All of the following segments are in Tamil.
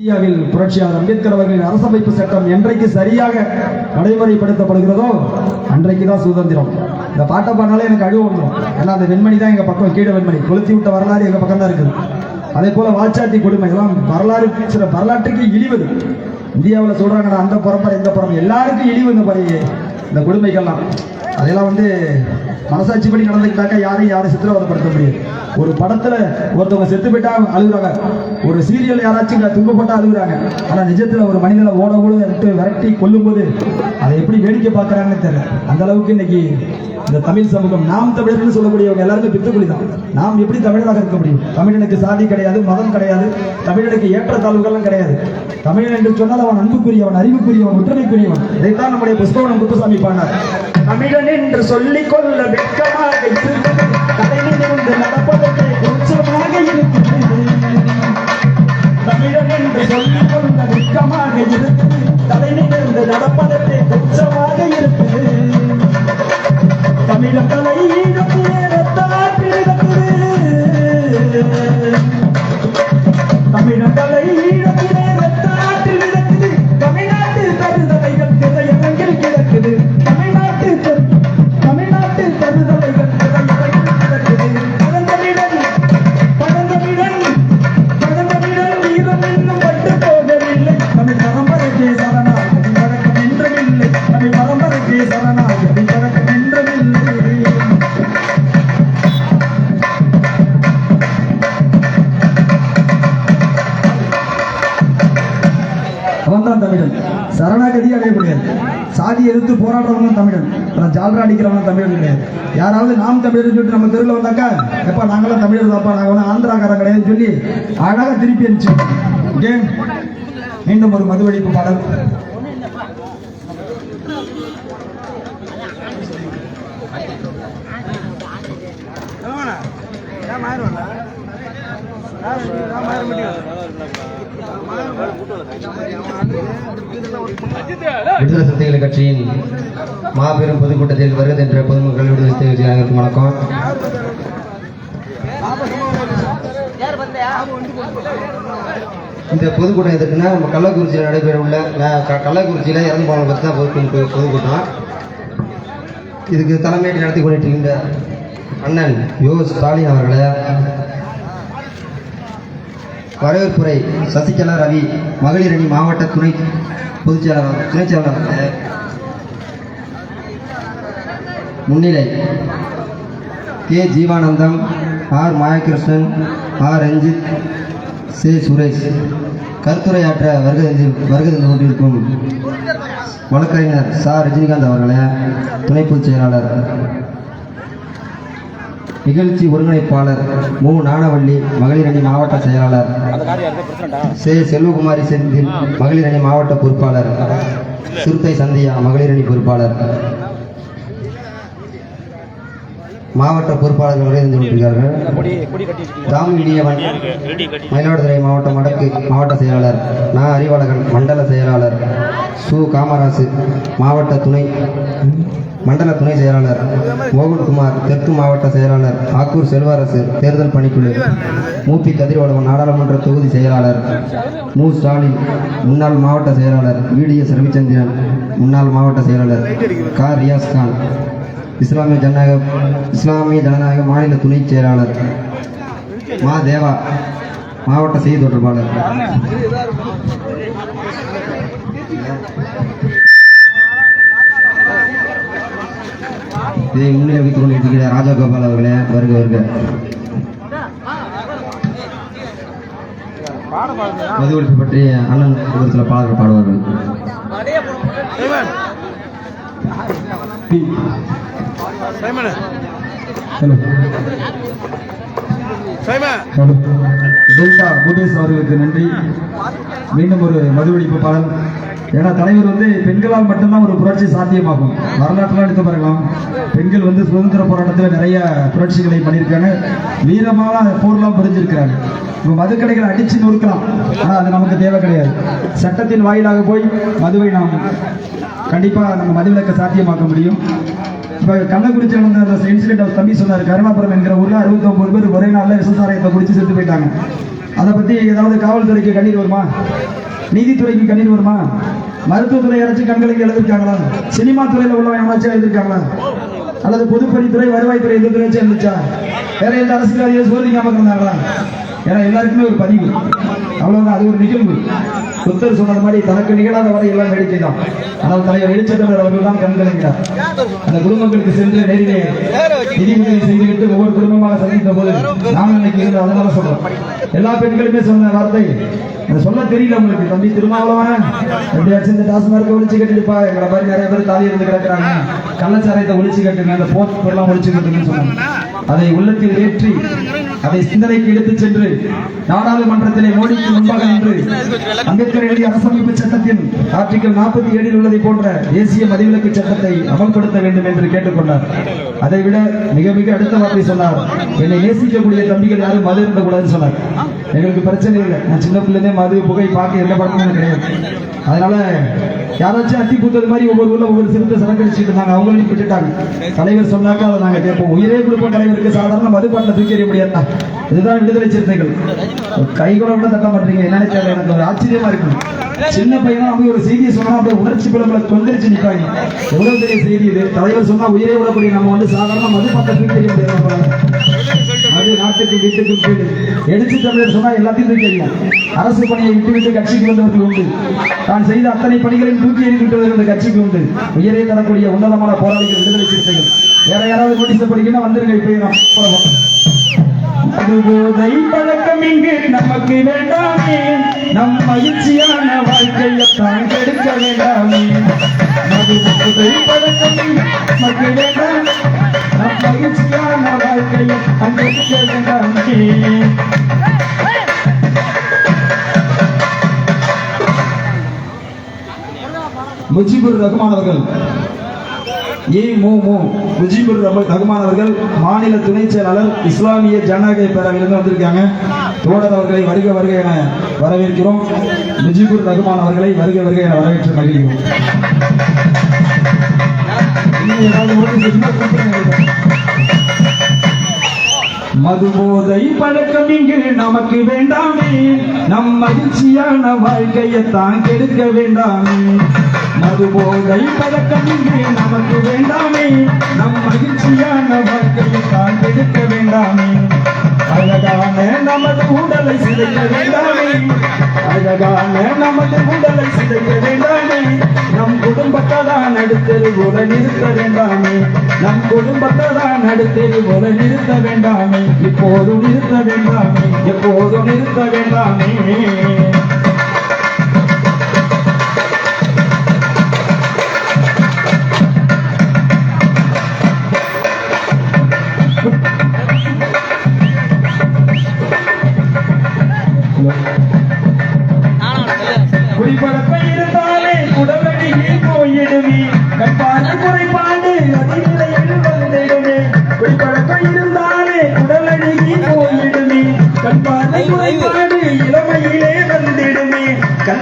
இந்தியாவில் புரட்சியாளர் அம்பேத்கர் அவர்களின் அரசமைப்பு சட்டம் என்றைக்கு சரியாக நடைமுறைப்படுத்தப்படுகிறதோ அன்றைக்கு தான் சுதந்திரம். இந்த பாட்டை பாடினாலே எனக்கு அழுவ வந்துடும் ஏன்னா அந்த வெண்மணி தான் எங்கள் பக்கம் கீழே வெண்மணி. கொளுத்தி விட்ட வரலாறு எங்கள் பக்கம் தான் இருக்குது. அதே போல வாச்சாத்தி கொடுமை எல்லாம் வரலாறு சில வரலாற்றுக்கு இழிவது. இந்தியாவில் சொல்கிறாங்கன்னா அந்த பரம்பரை இந்த பரம்பரை. எல்லாருக்கும் இழிவு இந்த மாதிரி இந்த கொடுமைகள்லாம். அதெல்லாம் வந்து மனசாட்சிப்படி நடந்துக்கிட்டாக்கா யாரையும் யாரும் சித்திரவதைப்படுத்த முடியாது. ஒரு படத்துல ஒருத்தவங்க செத்து போயிட்டா அழுகுறாங்க. ஒரு சீரியல் யாராச்சும் துன்பப்பட்டா அழுகுறாங்க. ஆனா நிஜத்துல ஒரு மனிதனை ஓட ஓட விரட்டி விரட்டி கொல்லும்போது அதை எப்படி வேடிக்கை பார்க்கறாங்கன்னு தெரியல. அந்த அளவுக்கு இன்னைக்கு இந்த தமிழ் சமூகம் நாம் தமிழர்னு சொல்லக்கூடியவங்க எல்லாருமே பித்துக்குழி தான். நாம் எப்படி தமிழராக இருக்க முடியும்? தமிழனுக்கு சாதி கிடையாது மதம் கிடையாது தமிழனுக்கு ஏற்ற தாழ்வுகளும் கிடையாது. தமிழன் என்று சொன்னால் அவன் அன்புக்குரியவன் அறிவுக்குரியவன் ஒற்றுமைக்குரியவன். இதைத்தான் நம்முடைய புஷ்பவனம் குப்புசாமி பாடினார். தமிழன் என்று சொல்லிக் கொள்ள வெட்கமாக இருக்கிறது தலையிலிருந்து நடப்பதற்கு கூச்சமாக இருக்கிறது தமிழன் என்று சொல்லிக் கொள்ள வெட்கமாக இருக்குது. தலையிலிருந்து நடப்பதற்கு கூச்சமாக இருக்குது தமிழன் தலை சாதி எதிர்த்து போராடுறவங்க தமிழன். ஆனா ஜால்ரா அடிக்கிறவங்க தமிழன் கிடையாது. யாராவது நாம் தமிழர்னு சொல்லிட்டு நம்ம தெருவில் வந்தாக்கா எப்பா நாங்களாம் தமிழர் தாப்பா நாங்கள் ஒன்றும் ஆந்திராக்காரன் கிடையாதுன்னு சொல்லி அழகாக திருப்பி அனுப்பிச்சு ஓகே? மீண்டும் ஒரு மதுவெடிப்பு பாடல். விடுதலை சிறுத்தைகள் கட்சியின் மாபெரும் பொதுக்கூட்டத்தில் வருகின்ற என்ற பொதுமக்கள் விடுதலை சிறுத்தைகள் அனைவருக்கும் வணக்கம். இந்த பொதுக்கூட்டம் எதுக்குன்னா நம்ம கள்ளக்குறிச்சியில் நடைபெற உள்ள க- கள்ளக்குறிச்சியில் இறந்து போன பற்றி தான் பொது பொதுக்கூட்டம். இதுக்கு தலைமையேற்று நடத்தி கொண்டிருக்கின்ற அண்ணன் யோ ஸ்டாலின் அவர்களை வரவேற்புரை சசிகலா ரவி மகளிர் அணி மாவட்ட துணை பொதுச் செயலாளர் துணைச் செயலாளர் முன்னிலை. K. Jeevanandham R. Mayakrishnan R. Ranjith சே. சுரேஷ். கருத்துரையாற்ற வருகை வருகை தந்து கொண்டிருக்கும் வழக்கறிஞர் சா. ரஜினிகாந்த் அவர்களே துணை பொதுச் செயலாளர் நிகழ்ச்சி ஒருங்கிணைப்பாளர் மு. ஞானவள்ளி மகளிர் அணி மாவட்ட செயலாளர். சே. செல்வகுமாரி செந்தில் மகளிர் அணி மாவட்ட பொறுப்பாளர். சிறுத்தை சந்தியா மகளிர் அணி பொறுப்பாளர். மாவட்ட பொறுப்பாளர்கள் வருகை கொண்டிருக்கிறார்கள். தாம் இடியவன் மயிலாடுதுறை மாவட்டம் வடக்கு மாவட்ட செயலாளர் நா. அறிவாளகன் மண்டல செயலாளர் சு. காமராசு மாவட்ட துணை மண்டல துணை செயலாளர் மோகன்குமார் தெற்கு மாவட்ட செயலாளர் ஆக்கூர் செல்வரசு தேர்தல் பணிக்குழு மூப்பி கதிர்வளவன் நாடாளுமன்ற தொகுதி செயலாளர் மு. ஸ்டாலின் முன்னாள் மாவட்ட செயலாளர் விடிஎஸ் ரவிச்சந்திரன் முன்னாள் மாவட்ட செயலாளர் கா. ரியாஸ் கான் இஸ்லாமிய ஜனநாயக இஸ்லாமிய ஜனநாயக மாநில துணை செயலாளர் மா. தேவா மாவட்ட செய்தி தொடர்பாளர். இதை முன்னிலை வைத்துக் கொண்டிருக்கிற ராஜகோபால் அவர்களே வருக வருக மது ஒழிப்பு பற்றி அண்ணன் ஒரு சில பாடல்கள் பாடுவார்கள் டெல்டா பூபேஷ் அவர்களுக்கு நன்றி மீண்டும் ஒரு மதுவெடிப்பு பாடல் ஏன்னா தலைவர் வந்து பெண்களால் மட்டும்தான் ஒரு புரட்சி சாத்தியமாகும். வரலாற்றுலாம் எடுத்து பார்க்கலாம் பெண்கள் வந்து சுதந்திர போராட்டத்தில் நிறைய புரட்சிகளை பண்ணியிருக்காங்க. வீரமான போர்லாம் புரிஞ்சிருக்கிறாங்க. இப்போ மதுக்கடைகளை அடிச்சு நொறுக்கலாம். ஆனால் அது நமக்கு தேவை கிடையாது. சட்டத்தின் வாயிலாக போய் மதுவை நாம் கண்டிப்பாக நம்ம மதுவிலக்கை சாத்தியமாக்க முடியும். இப்போ கள்ளக்குறிச்சி நடந்த அந்த இன்சிடென்ட் அவர் தம்பி சொன்னார் கருணாபுரம் என்கிற ஊரில் அறுபத்தொம்பது பேர் ஒரே நாளில் விசசாரயத்தை குடிச்சு செத்து போயிட்டாங்க. அதை பத்தி ஏதாவது காவல்துறைக்கு கண்ணீர் வருமா? நீதித்துறைக்கு கண்ணீர் வருமா? மருத்துவத்துறை யாராச்சும் கண்களுக்கு எழுதிருக்காங்களா சினிமா துறையில உள்ளவங்க யாராச்சும் எழுதிருக்காங்களா அல்லது பொதுப்பணித்துறை வருவாய்த்துறை எந்த துறையாச்சும் இருந்துச்சா வேற எந்த அரசியல்வாதியை சோதிக்காம இருந்தாங்களா ஏன்னா எல்லாருக்குமே ஒரு பதிவு. அவ்வளவுதான் அது ஒரு நிகழ்வு. புத்தர் சொன்னது மாதிரி தனக்கு நிகழாத வரை எல்லாம் வேடிக்கை தான் ஆனால் தலைவர் வெளிச்சத்தவர் அவர்கள் தான் கண்கலைக்கிறார் அந்த குடும்பங்களுக்கு சென்று நேரிலே நிதி உதவி செய்துவிட்டு ஒவ்வொரு குடும்பமாக சந்தித்த போது நான் இன்னைக்கு இருந்து அதனால சொல்றோம். எல்லா பெண்களுமே சொன்ன வார்த்தை. சொல்ல தெரியல உங்களுக்கு. தம்பி திருமாவளவன் எப்படியாச்சும் இந்த டாஸ்மார்க்கை ஒழிச்சு கட்டிடுப்பா எங்களை மாதிரி நிறைய பேர் தாலி இருந்து கிடக்குறாங்க. கள்ளச்சாரத்தை ஒழிச்சு கட்டுங்க அந்த போட் பொருளாம் ஒழிச்சு கட்டுங்கன்னு சொன்னாங்க. அதை உள்ளத்தில் ஏற்றி அதை சிந்தனைக்கு எடுத்துச் சென்று நாடாளுமன்றத்திலே மோடிக்கு முன்பாக நின்று அம்பேத்கர் எழுதிய அரசமைப்பு சட்டத்தின் ஆர்டிகல் நாற்பத்தி ஏழில் உள்ளதை போன்ற தேசிய மதிவிலக்கு சட்டத்தை அமல்படுத்த வேண்டும் என்று கேட்டுக்கொண்டார். அதை விட மிக மிக அடுத்த வார்த்தை சொன்னார். என்னை நேசிக்கக்கூடிய தம்பிகள் யாரும் மது இருந்தக்கூடாதுன்னு சொன்னார். எங்களுக்கு பிரச்சனை இல்லை. நான் சின்ன பிள்ளைங்க மது புகை பார்க்க எந்த பழக்கமும் கிடையாது. அதனால யாராச்சும் அத்தி பூத்தது மாதிரி ஒவ்வொரு ஊர்ல ஒவ்வொரு சிறுத்தை சரக்கடிச்சிட்டு இருந்தாங்க அவங்களையும் விட்டுட்டாங்க தலைவர் சொன்னாக்கா அதை நாங்க கேட்போம். உயிரே கொடுப்போம் தலைவருக்கு சாதாரண மதுபாட்டில் தூக்கி எறிய முடியாதா இதுதான் விடுதலை சிறுத்தைகள். கை கூட கூட தட்ட மாட்டீங்க. என்னன்னு தெரியல எனக்கு ஒரு ஆச்சரியமா இருக்கு. சின்ன பையனா அவங்க ஒரு செய்தியை சொன்னா அப்படியே உணர்ச்சி பிளம்புல கொந்தரிச்சு நிற்பாங்க எவ்வளவு பெரிய செய்தி இது? தலைவர் சொன்னா உயிரே விடக்கூடிய நம்ம வந்து சாதாரண மதுபாட்டில் தூக்கி எறிய முடியாது அது நாட்டுக்கு வீட்டுக்கு கேடு எடுத்து தமிழர் சொன்னால் எல்லாத்தையும் தூக்கி எறியும் அரசு பணியை விட்டுவிட்டு கட்சிக்கு வந்தவர்கள் உண்டு. தான் செய்த அத்தனை பணிகளையும் தூக்கி எறிவிட்டவர்கள் இந்த கட்சிக்கு உண்டு. உயரே தரக்கூடிய உன்னதமான போராளிகள் விடுதலை சிறுத்தைகள். வேற யாராவது நோட்டீஸ் படிக்கணும் வந்துருங்க இப்போ போதை பழக்கம் இங்கு நமக்கு வேண்டாமே. நம் மகிழ்ச்சியான வாழ்க்கையை தான் கெடுக்க வேண்டாமே. மது பழக்கம் நமக்கு வேண்டாம். நம் மகிழ்ச்சியான வாழ்க்கையை தான் கெடுக்க வேண்டாமே. முஜிபுர் ரஹ்மான் அவர்கள் ஏ மு மு. முஜிபுர் ரஹ- ரஹ்மான் அவர்கள் மாநில துணை செயலாளர் இஸ்லாமிய ஜனநாயக பேரவையிலிருந்து வந்திருக்காங்க. தோழர் அவர்களை வருக வருக என வரவேற்கிறோம். முஜிபுர் ரஹ்மான் அவர்களை வருக வருக என வரவேற்று மகிழ்கிறோம். மதுபோதை பழக்கம் இங்கு நமக்கு வேண்டாமே. நம் மகிழ்ச்சியான வாழ்க்கையை தான் கெடுக்க வேண்டாமே. மதுபோதை பழக்கம் இங்கு நமக்கு வேண்டாமே. நம் மகிழ்ச்சியான வாழ்க்கையை தான் எடுக்க வேண்டாமே. அழகான நமது உடலை சிதைக்க வேண்டாமே. அழகான நமது உடலை சிதைக்க வேண்டாமே. நம் குடும்பத்தை தான் அடுத்தது போல நிறுத்த வேண்டாமே. நம் குடும்பத்தை தான் அடுத்தது போல நிறுத்த வேண்டாமே. இப்போதும் நிறுத்த வேண்டாமே. எப்போதும் நிறுத்த வேண்டாமே.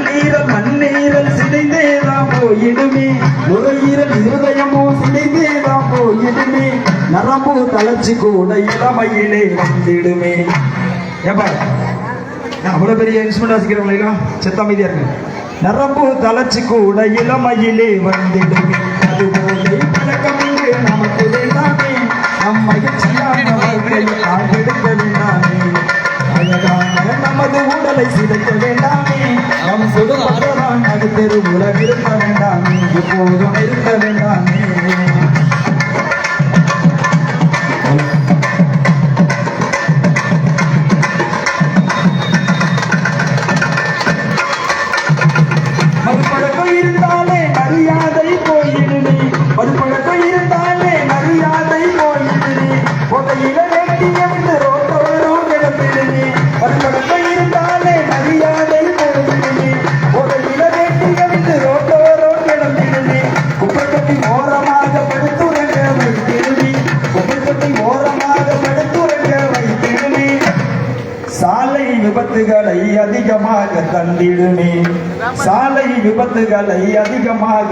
கண்ணீரல் மண்ணீரல் சிதைந்தேதான் போயிடுமே. நுரையீரல் இருதயமோ சிதைந்தேதான் போயிடுமே. நரம்பு தளர்ச்சி கூட இளமையிலே வந்திடுமே. ஏப்பா நான் அவ்வளவு பெரிய இன்ஸ்ட்ருமெண்ட் வாசிக்கிறவங்களா செத்த அமைதியா இருக்கு. நரம்பு தளர்ச்சி கூட இளமையிலே வந்திடுமே. அது பழக்கம் இங்கு நமக்கு வேண்டாமே. நம் மகிழ்ச்சியான வாழ்க்கையை ஆண்டெடுக்க வேண்டாமே. அழகான நமது உடலை சிதைக்க வேண்டும். வேண்டாமே விபத்துகளை அதிகமாக தந்திடுமே. சாலை விபத்துகளை அதிகமாக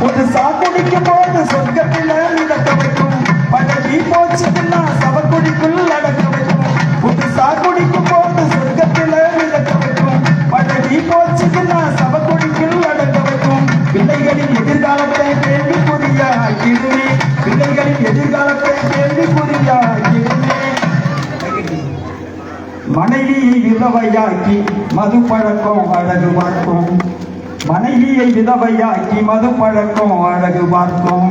ஒரு சாப்பிடிக்கும் போது சொர்க்க மனைவியை விதவையாக்கி மது பழக்கம் அழகு பார்க்கும். மனைவியை விதவையாக்கி மது பழக்கம் அழகு பார்க்கும்.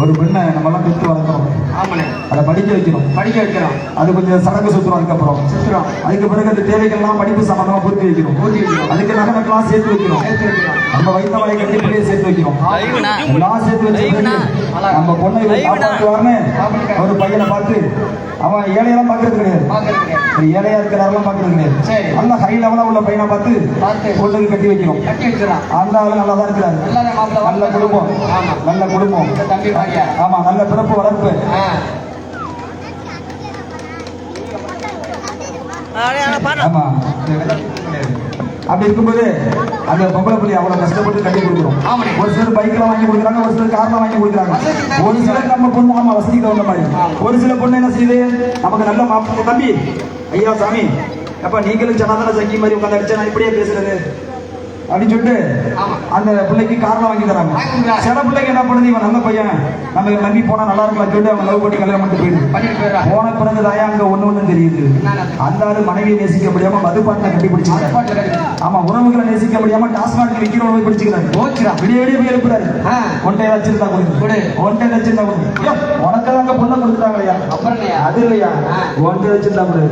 ஒரு பெண்ணை நம்மலாம் பெற்று வளர்க்கணும் ஆமாண்ணே. அதை படிக்க வைக்கணும் படிக்க வைக்கிறோம். அது கொஞ்சம் சடங்கு சுத்துறோம் அதுக்கப்புறம். சுத்துறோம். அதுக்கு பிறகு அந்த தேவைகள்லாம் படிப்பு சம்பந்தமா பூர்த்தி வைக்கணும் பூர்த்தி வைக்கணும். அதுக்கு நகை நக்கலாம் சேர்த்து வைக்கணும் சேர்த்து வைக்கிறோம். நம்ம வைத்த வலை கட்டிப்படியே சேர்த்து லைவுண்ணா. எல்லாம் சேர்த்து வச்சு. நம்ம பொண்ணை. காப்பாற்றுவார்னு ஒரு பையனை பார்த்து அவன் ஏழையெல்லாம் பார்க்கறது கிடையாது. ஏழையா இருக்கிறாரெல்லாம் பார்க்கறது கிடையாது. நல்ல ஹை லெவலா உள்ள பையனை பார்த்து. பொண்ணுக்கு கட்டி வைக்கணும் கட்டி வச்சிடலாம். அந்த ஆளு நல்லா தான் இருக்கிறாரு நல்ல குடும்பம். நல்ல குடும்பம். ஆமா நல்ல பிறப்பு வளர்ப்பு. ஆமா அப்படி இருக்கும்போது அந்த பொம்பளை புள்ளி அவ்வளவு கஷ்டப்பட்டு கட்டி கொடுக்குறோம். ஒரு சிலர் பைக்ல வாங்கி கொடுக்குறாங்க ஒரு சிலர் கார்ல வாங்கி கொடுக்குறாங்க. ஒரு சிலர் நம்ம பொண்ணு ஆமா வசதிக்கு தகுந்த மாதிரி. ஒரு சில பொண்ணு என்ன செய்யுது? நமக்கு நல்ல மாப்பிள்ளை தம்பி. ஐயா சாமி. அப்ப நீங்களும் ஜனாதன சங்கி மாதிரி உட்காந்து அடிச்சா நான் இப்படியே பேசுறது. அப்படின்னு சொல்லிட்டு. அந்த பிள்ளைக்கு கார்ல வாங்கி தராங்க. சில பிள்ளைங்க என்ன பண்ணுது இவன் நல்ல பையன் நம்ம நம்பி போனா நல்லா இருக்கலாம் சொல்லிட்டு அவங்க லவ் பண்ணி கல்யாணம் பண்ணிட்டு போயிடுது போன பிறகு தாயா அங்க ஒண்ணு ஒண்ணு தெரியுது? அந்த ஆளு மனைவியை நேசிக்க முடியாம மதுபாட்டில கட்டி ஆமா உணவுகளை நேசிக்க முடியாம டாஸ்மாக் விற்கிற உணவை பிடிச்சிக்கிறாரு போச்சுடா. விடிய விடிய போய் எழுப்புறாரு. ஒன்றை வச்சிருந்தா கொடு. ஒன்றை வச்சிருந்தா கொடுங்க உனக்கு அங்க பொண்ணை அப்புறம் இல்லையா? அது இல்லையா. ஒன்றை வச்சிருந்தா கொடு.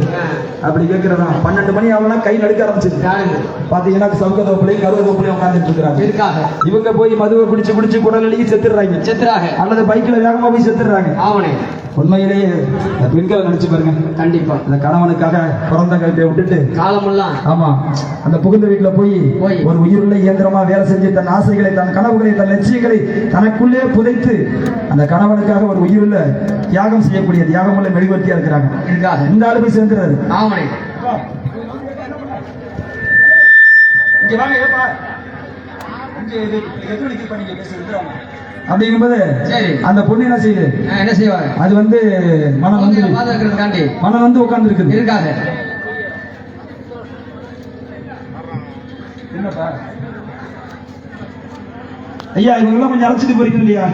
அப்படி கேட்கிறதா பன்னெண்டு மணி அவ்வளவு கை நடுக்க ஆரம்பிச்சிது யாருங்க பாத்தீங்கன்னா சவுக்க தோப்புலையும் கருவ தோப்புலையும் உட்காந்துட்டு இருக்கிறாங்க. இருக்காக இவங்க போய் மதுவை குடிச்சு குடிச்சு குடல் அழுகி செத்துடுறாங்க. செத்துறாக அல்லது பைக்ல வேகமா போய் செத்துடுறாங்க. ஆவணே. உண்மையிலேயே இந்த பெண்களை நினைச்சு பாருங்க. கண்டிப்பா. அந்த கணவனுக்காக பிறந்த கழுத்தை விட்டுட்டு காலமெல்லாம். ஆமா அந்த புகுந்த வீட்டுல போய். ஒரு உயிருள்ள இயந்திரமா வேலை செஞ்சு தன் ஆசைகளை தன் கனவுகளை தன் லட்சியங்களை தனக்குள்ளே புதைத்து அந்த கணவனுக்காக ஒரு உயிருள்ள தியாகம் செய்யக்கூடிய தியாகமுள்ள மெழுகுவர்த்தியா இருக்கிறாங்க. இந்த ஆளு போய் சேர்ந்துறாரு ஆவணே. இங்க வாங்க ஏப்பா. இங்க இது எதிரொலிக்கு இப்ப நீங்க பேசுறது அப்படிங்கும்போது சரி. அந்த பொண்ணு என்ன செய்யுது? என்ன செய்வாங்க? அது வந்து மனம் வந்து மனம் வந்து உட்கார்ந்து இருக்குது. ஐயா இவங்கெல்லாம் கொஞ்சம் அழைச்சிட்டு போறீங்க இல்லையா?